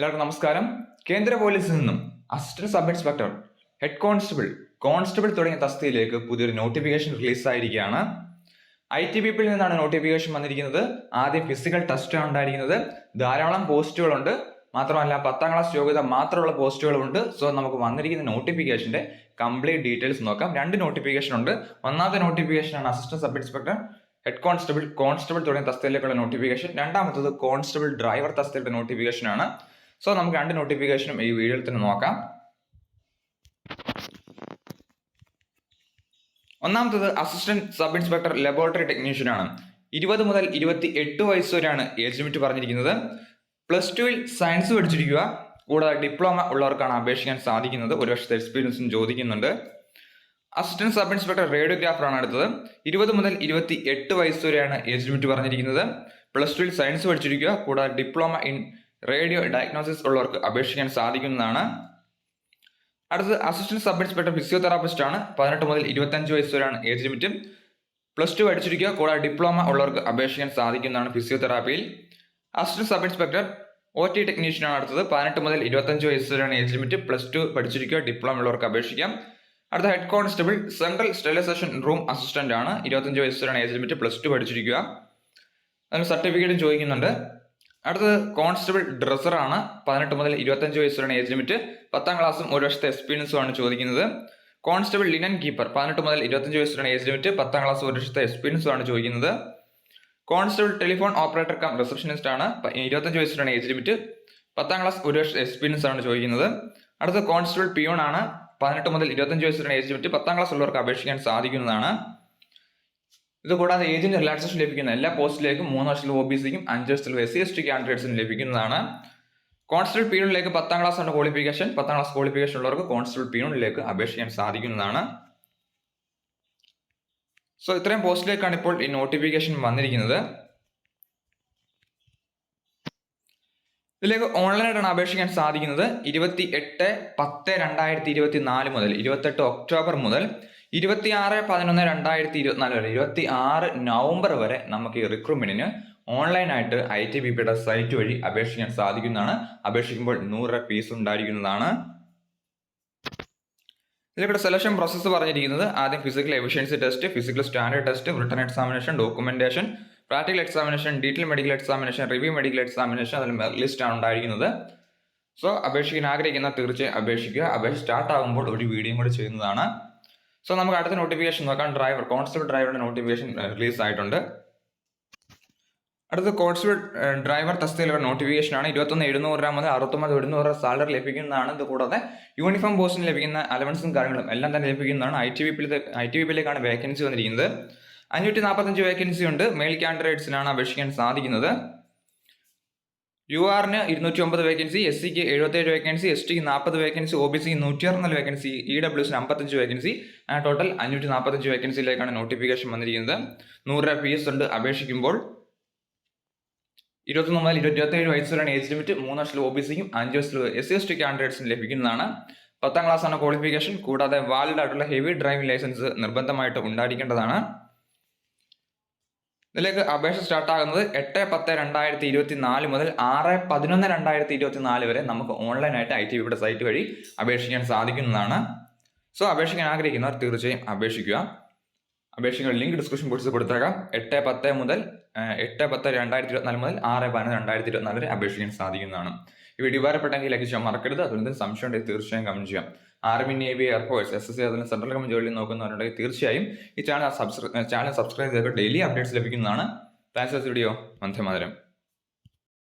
എല്ലാവർക്കും നമസ്കാരം. കേന്ദ്ര പോലീസിൽ നിന്നും assistant sub inspector head constable constable തുടങ്ങിയ തസ്തിയിലേക്ക് പുതിയൊരു നോട്ടിഫിക്കേഷൻ റിലീസ് ആയിരിക്കുകയാണ്. ഐ ടി പി പിയിൽ നിന്നാണ് നോട്ടിഫിക്കേഷൻ വന്നിരിക്കുന്നത്. ആദ്യം ഫിസിക്കൽ ടെസ്റ്റാണ് ഉണ്ടായിരിക്കുന്നത്. ധാരാളം പോസ്റ്റുകളുണ്ട്. മാത്രമല്ല പത്താം ക്ലാസ് യോഗ്യത മാത്രമുള്ള പോസ്റ്റുകളുമുണ്ട്. സോ നമുക്ക് വന്നിരിക്കുന്ന നോട്ടിഫിക്കേഷന്റെ കംപ്ലീറ്റ് ഡീറ്റെയിൽസ് നോക്കാം. രണ്ട് നോട്ടിഫിക്കേഷൻ ഉണ്ട്. ഒന്നാമത്തെ നോട്ടിഫിക്കേഷനാണ് assistant sub inspector head constable constable തുടങ്ങിയ തസ്തിയിലേക്കുള്ള നോട്ടിഫിക്കേഷൻ. രണ്ടാമത്തത് കോൺസ്റ്റബിൾ ഡ്രൈവർ തസ്തിയുടെ നോട്ടിഫിക്കേഷൻ ആണ്. സോ നമുക്ക് രണ്ട് നോട്ടിഫിക്കേഷനും ഈ വീഡിയോയിൽ തന്നെ നോക്കാം. ഒന്നാമത്തത് അസിസ്റ്റന്റ് സബ് ഇൻസ്പെക്ടർ ലബോറട്ടറി ടെക്നീഷ്യനാണ് ഇരുപത് മുതൽ ഇരുപത്തി എട്ട് വയസ്സ് വരെയാണ് ഏജ് ലിമിറ്റ് പറഞ്ഞിരിക്കുന്നത്. പ്ലസ് ടുവിൽ സയൻസ് പഠിച്ചിരിക്കുക. കൂടാതെ ഡിപ്ലോമ ഉള്ളവർക്കാണ് അപേക്ഷിക്കാൻ സാധിക്കുന്നത്. ഒരു വർഷത്തെ എക്സ്പീരിയൻസും ചോദിക്കുന്നുണ്ട്. അസിസ്റ്റന്റ് സബ് ഇൻസ്പെക്ടർ റേഡിയോഗ്രാഫറാണ് അടുത്തത്. ഇരുപത് മുതൽ ഇരുപത്തി എട്ട് വയസ്സ് വരെയാണ് ഏജ് ലിമിറ്റ് പറഞ്ഞിരിക്കുന്നത്. പ്ലസ് ടുവിൽ സയൻസ് പഠിച്ചിരിക്കുക. കൂടാതെ ഡിപ്ലോമ ഇൻ റേഡിയോ ഡയഗ്നോസിസ് ഉള്ളവർക്ക് അപേക്ഷിക്കാൻ സാധിക്കുന്നതാണ്. അടുത്തത് അസിസ്റ്റന്റ് സബ് ഇൻസ്പെക്ടർ ഫിസിയോതെറാപ്പിസ്റ്റ് ആണ്. പതിനെട്ട് മുതൽ ഇരുപത്തഞ്ച് വയസ്സ് വരെയാണ് ഏജ് ലിമിറ്റും പ്ലസ് ടു പഠിച്ചിരിക്കുക. കൂടാതെ ഡിപ്ലോമ ഉള്ളവർക്ക് അപേക്ഷിക്കാൻ സാധിക്കുന്നതാണ് ഫിസിയോതെറാപ്പിയിൽ assistant sub inspector O T technician ആണ് അടുത്തത്. പതിനെട്ട് മുതൽ ഇരുപത്തഞ്ച് വയസ്സ് വരെയാണ് ഏജ് ലിമിറ്റ് പ്ലസ് ടു പഠിച്ചിരിക്കുക. ഡിപ്ലോമ ഉള്ളവർക്ക് അപേക്ഷിക്കാം. അടുത്ത head constable central sterilization room assistant ആണ്. ഇരുപത്തഞ്ച് വയസ്സ് വരെയാണ് ഏജ് ലിമിറ്റ് പ്ലസ് ടു പഠിച്ചിരിക്കുക. അതിന് സർട്ടിഫിക്കറ്റും ചോദിക്കുന്നുണ്ട്. അടുത്തത് കോൺസ്റ്റബിൾ ഡ്രസ്സർ ആണ്. പതിനെട്ട് മുതൽ ഇരുപത്തഞ്ച് വയസ്സ് വരെയാണ് ഏജ് ലിമിറ്റ്. പത്താം ക്ലാസ്സും ഒരു വർഷത്തെ എക്സ്പീരിയൻസും ആണ് ചോദിക്കുന്നത്. കോൺസ്റ്റബിൾ ലിനൻ കീപ്പർ പതിനെട്ട് മുതൽ ഇരുപത്തഞ്ച് വയസ്സ് വരെയാണ് ഏജ് ലിമിറ്റ്. പത്താം ക്ലാസ് ഒരു വർഷത്തെ എക്സ്പീരിയൻസും ആണ് ചോദിക്കുന്നത്. Constable telephone operator cum receptionist ആണ്. ഇരുപത്തഞ്ച് വയസ്സ് വരെയാണ് ഏജ് ലിമിറ്റ്. പത്താം ക്ലാസ് ഒരു വർഷത്തെ എക്സ്പീരിയൻസ് ആണ് ചോദിക്കുന്നത്. അടുത്ത കോൺസ്റ്റബിൾ പിയോൺ ആണ്. പതിനെട്ട് മുതൽ ഇരുപത്തഞ്ച് വയസ്സ് വരെയാണ് ഏജ് ലിമിറ്റ്. പത്താം ക്ലാസ് ഉള്ളവർക്ക് അപേക്ഷിക്കാൻ സാധിക്കുന്നതാണ്. ഇത് കൂടാതെ ഏജിന് റിലാക്സേഷൻ ലഭിക്കുന്ന എല്ലാ പോസ്റ്റിലേക്കും മൂന്ന് വർഷത്തിൽ ഒ ബി സിക്കും അഞ്ച് വർഷത്തിൽ എസ് സി എസ് ടി കാൻഡിഡേറ്റ്സിനും ലഭിക്കുന്നതാണ്. കോൺസ്റ്റബിൾ പീരിയഡിലേക്ക് പത്താം ക്ലാസ് ആണ് ക്വാളിഫിക്കേഷൻ പത്താം ക്ലാസ് ക്വാളിഫിക്കേഷൻ ഉള്ളവർക്ക് കോൺസ്റ്റബിൾ പീരിയഡിലേക്ക് അപേക്ഷിക്കാൻ സാധിക്കുന്നതാണ്. സോ ഇത്രയും പോസ്റ്റിലേക്കാണ് ഇപ്പോൾ ഈ നോട്ടിഫിക്കേഷൻ വന്നിരിക്കുന്നത്. ഇതിലേക്ക് ഓൺലൈനായിട്ടാണ് അപേക്ഷിക്കാൻ സാധിക്കുന്നത്. ഇരുപത്തി എട്ട് പത്ത് രണ്ടായിരത്തി ഇരുപത്തി നാല് മുതൽ ഇരുപത്തെട്ട് ഒക്ടോബർ മുതൽ ഇരുപത്തി ആറ് പതിനൊന്ന് രണ്ടായിരത്തി ഇരുപത്തിനാല് വരെ ഇരുപത്തി ആറ് നവംബർ വരെ നമുക്ക് ഈ റിക്രൂട്ട്മെന്റിന് ഓൺലൈനായിട്ട് ഐ ടി ബി പിയുടെ സൈറ്റ് വഴി അപേക്ഷിക്കാൻ സാധിക്കുന്നതാണ്. അപേക്ഷിക്കുമ്പോൾ നൂറ് ഫീസ് ഉണ്ടായിരിക്കുന്നതാണ്. ഇതിലൂടെ സെലക്ഷൻ പ്രോസസ്സ് പറഞ്ഞിരിക്കുന്നത് ആദ്യം physical efficiency test physical standard test return examination documentation practical examination detail medical examination review medical examination അതിൽ ലിസ്റ്റ് ആണ് ഉണ്ടായിരിക്കുന്നത്. സോ അപേക്ഷിക്കാൻ ആഗ്രഹിക്കുന്ന തീർച്ചയായും അപേക്ഷിക്കുക. അപേക്ഷ സ്റ്റാർട്ട് ആകുമ്പോൾ ഒരു വീഡിയോ കൂടി ചെയ്യുന്നതാണ്. സോ നമുക്ക് അടുത്ത നോട്ടിഫിക്കേഷൻ നോക്കാം. ഡ്രൈവർ കോൺസ്റ്റബിൾ ഡ്രൈവറുടെ നോട്ടിഫിക്കേഷൻ റിലീസ് ആയിട്ടുണ്ട്. അടുത്ത കോൺസ്റ്റബിൾ ഡ്രൈവർ തസ്തിയിലുള്ള നോട്ടിഫിക്കേഷൻ ആണ്. ഇരുപത്തൊന്ന് എഴുന്നൂറ് രൂപ മുതൽ അറുപത്തൊമ്പത് എഴുന്നൂറ് രൂപ സാലറി ലഭിക്കുന്നതാണ്. ഇത് കൂടാതെ യൂണിഫോം പോസ്റ്റിന് ലഭിക്കുന്ന അലവൻസും കാര്യങ്ങളും എല്ലാം തന്നെ ലഭിക്കുന്നതാണ്. I T V I T V പിയിലേക്കാണ് vacancy വന്നിരിക്കുന്നത്. അഞ്ഞൂറ്റി നാൽപ്പത്തഞ്ച് വേക്കൻസി ഉണ്ട്. മെയിൽ കാൻഡിഡേറ്റ്സിനാണ് അപേക്ഷിക്കാൻ സാധിക്കുന്നത്. യു ആറിന് ഇരുന്നൂറ്റി ഒമ്പത് വേക്കൻസി എസ് സിക്ക് എഴുപത്തേഴ് വേക്കൻസി എസ് ടിക്ക് നാൽപ്പത് വേക്കൻസി ഒ ബി സിക്ക് നൂറ്റി അറുപത് വേക്കൻസി ഇ ഡബ്ല്യൂസിന് അമ്പത്തഞ്ച് വേക്കൻസി അങ്ങനെ ടോട്ടൽ അഞ്ഞൂറ്റി നാൽപ്പത്തഞ്ച് വേക്കൻസിയിലേക്കാണ് നോട്ടിഫിക്കേഷൻ വന്നിരിക്കുന്നത്. നൂറ് രൂപ ഫീസ് ഉണ്ട്. അപേക്ഷിക്കുമ്പോൾ ഇരുപത്തൊന്ന് മുതൽ ഇരുപത്തി ഇരുപത്തേഴ് വയസ്സ് വരെയാണ് ഏജ് ലിമിറ്റ് മൂന്ന് വർഷത്തിൽ ഒ ബി സിക്കും അഞ്ച് വർഷത്തിൽ എസ് സി എസ് ടി കാൻഡിഡേറ്റ്സിന് ലഭിക്കുന്നതാണ്. പത്താം ക്ലാസ് ആണ് ക്വാളിഫിക്കേഷൻ കൂടാതെ വാലിഡ് ആയിട്ടുള്ള ഹെവി ഡ്രൈവിംഗ് ലൈസൻസ് നിർബന്ധമായിട്ട് ഉണ്ടായിരിക്കേണ്ടതാണ്. ഇതിലേക്ക് അപേക്ഷ സ്റ്റാർട്ട് ആകുന്നത് എട്ട് പത്ത് രണ്ടായിരത്തി ഇരുപത്തി നാല് മുതൽ ആറ് പതിനൊന്ന് രണ്ടായിരത്തി ഇരുപത്തി നാല് വരെ നമുക്ക് ഓൺലൈനായിട്ട് ഐ ടി വിയുടെ സൈറ്റ് വഴി അപേക്ഷിക്കാൻ സാധിക്കുന്നതാണ്. സോ അപേക്ഷിക്കാൻ ആഗ്രഹിക്കുന്നവർ തീർച്ചയായും അപേക്ഷിക്കുക. അപേക്ഷിക്കുന്ന ലിങ്ക് ഡിസ്ക്രിപ്ഷൻ ബോക്സിൽ കൊടുത്തേക്കാം. എട്ട് പത്ത് മുതൽ എട്ട് പത്ത് രണ്ടായിരത്തി ഇരുപത്തിനാല് മുതൽ ആറ് പതിനൊന്ന് രണ്ടായിരത്തി ഇരുപത്തിനാല് വരെ അപേക്ഷിക്കാൻ സാധിക്കുന്നതാണ്. ഈ വീഡിയോ ഉപകാരപ്പെട്ടെങ്കിൽ ലൈക്ക് ചെയ്യാൻ മറക്കരുത്. അതുകൊണ്ട് സംശയം ഉണ്ടെങ്കിൽ തീർച്ചയായും കമന്റ് ചെയ്യാം. Army navy air force S S C അതിന് സെൻട്രൽ ഗവൺമെന്റ് ജോലി നോക്കുന്നവരുണ്ടെങ്കിൽ തീർച്ചയായും ഈ ചാനൽ സബ്സ്ക്രൈബ് ചാനൽ സബ്സ്ക്രൈബ് ചെയ്ത് ഡെയിലി അപ്ഡേറ്റ്സ് ലഭിക്കുന്നതാണ്. താങ്ക്സ് വീഡിയോ വന്ദേ